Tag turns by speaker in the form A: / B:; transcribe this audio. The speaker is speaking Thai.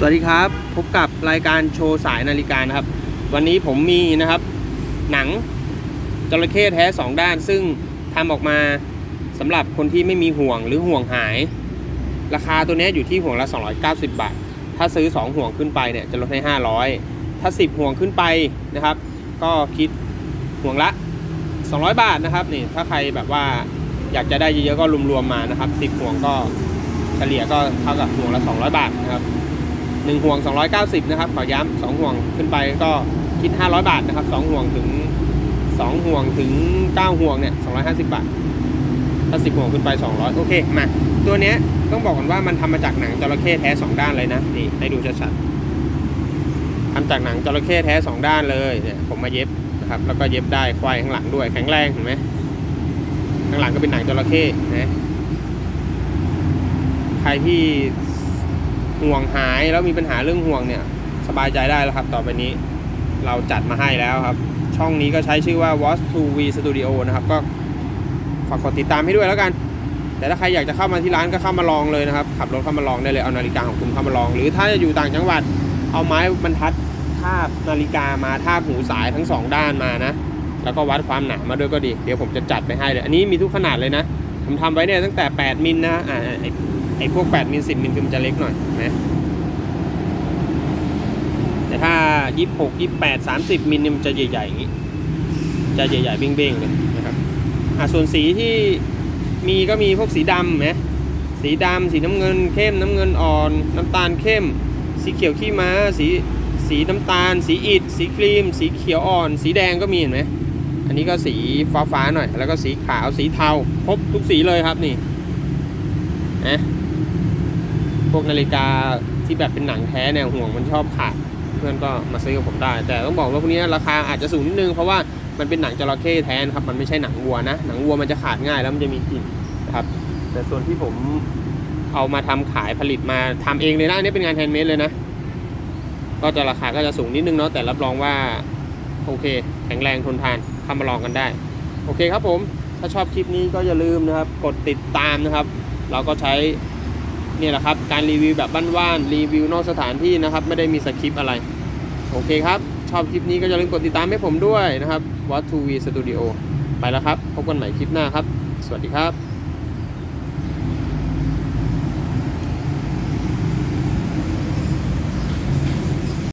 A: สวัสดีครับพบกับรายการโชว์สายนาฬิกานะครับ วันนี้ผมมีนะครับ หนังจระเข้แท้สองด้าน ซึ่งทำออกมาสำหรับคนที่ไม่มีห่วงหรือห่วงหาย ราคาตัวนี้อยู่ที่ห่วงละ 290 บาท ถ้าซื้อ 2 ห่วงขึ้นไปเนี่ยจะลดให้ 500 ถ้า 10 ห่วงขึ้นไปนะครับ ก็คิดห่วงละ 200 บาทนะครับนี่ถ้าใครแบบว่าอยากจะได้เยอะๆก็รวมๆมานะครับ 10 ห่วงก็เฉลี่ยก็เท่ากับห่วงละ 200 บาทนะครับ หนึ่งห่วง 290 นะครับ ขอย้ำสองห่วงขึ้นไปก็คิด 500 บาทนะครับสองห่วงถึงสองห่วงถึง 9 ห่วงเนี่ย 250 บาท ถ้า 10 ห่วงขึ้นไป 200 โอเค มา ตัวเนี้ยต้องบอกก่อนว่ามันทำมาจากหนังจระเข้แท้ 2 ด้านเลยนะ นี่ ให้ดูชัดๆทำจากหนังจระเข้แท้ 2 ด้านเลยเนี่ยผมมาเย็บนะครับ แล้วก็เย็บได้ควายข้างหลังด้วย แข็งแรงเห็นไหมข้างหลังก็เป็นหนังจระเข้นะ ใครที่ ห่วงหายแล้วมีปัญหาเรื่องห่วงเนี่ย สบายใจได้แล้วครับ ต่อไปนี้เราจัดมาให้แล้วครับ ช่องนี้ก็ใช้ชื่อว่า Watch 2 V Studio นะครับ ก็ฝากกดติดตามให้ด้วยแล้วกัน แต่ถ้าใครอยากจะเข้ามาที่ร้านก็เข้ามาลองเลยนะครับ ขับรถเข้ามาลองได้เลย เอานาฬิกาของคุณเข้ามาลอง หรือถ้าจะอยู่ต่างจังหวัด เอาไม้บรรทัดทาบนาฬิกามาทาบหูสายทั้งสองด้านมานะ แล้วก็วัดความหนามาด้วยก็ดี เดี๋ยวผมจะจัดไปให้เลย อันนี้มีทุกขนาดเลยนะ ผมทำไว้เนี่ยตั้งแต่ 8 มิลนะ อ่า ไอ้พวก 8 มิล 10 มิลคือมันจะเล็กหน่อยนะแต่ถ้า 26 28 30 มิลเนี่ยมันจะใหญ่ๆอย่างนี้ จะใหญ่ๆเบ้งๆเลยนะครับอะส่วนสีที่มีก็มีพวกสีดำนะสีดำสีน้ำเงินเข้มน้ำเงินอ่อน น้ำตาลเข้ม สีเขียวขี้ม้า สีสีน้ำตาล สีอิฐสีครีม สีเขียวอ่อน สีแดงก็มีเห็นไหมอันนี้ก็สีฟ้าฟ้าๆหน่อย แล้วก็สีขาวสีเทาครบทุกสีเลยครับนี่นะ วกนาฬิกาที่แบบเป็นหนังแท้เนี่ยห่วงมันชอบขาดเพื่อนก็มาซื้อกับผมได้ แต่ต้องบอกว่าพวกนี้ราคาอาจจะสูงนิดนึงเพราะว่ามันเป็นหนังจระเข้แทนครับมันไม่ใช่หนังวัวนะหนังวัวมันจะขาดง่ายแล้วมันจะมีกลิ่นครับ แต่ส่วนที่ผมเอามาทำขายผลิตมาทำเองเลยนะอันนี้เป็นงานแฮนด์เมดเลยนะ ก็จะราคาก็จะสูงนิดนึงเนาะแต่รับรองว่าโอเค แข็งแรงทนทานเข้ามาลองกันได้ โอเคครับผม ถ้าชอบคลิปนี้ก็อย่าลืมนะครับ กดติดตามนะครับ เราก็ใช้ นี่แหละครับ การรีวิวแบบบ้านๆรีวิวนอกสถานที่นะครับ ไม่ได้มีสคริปต์อะไร โอเคครับ ชอบคลิปนี้ก็อย่าลืมกดติดตามให้ผมด้วยนะครับ What to V Studio ไปแล้วครับ พบกันใหม่คลิปหน้าครับ สวัสดีครับ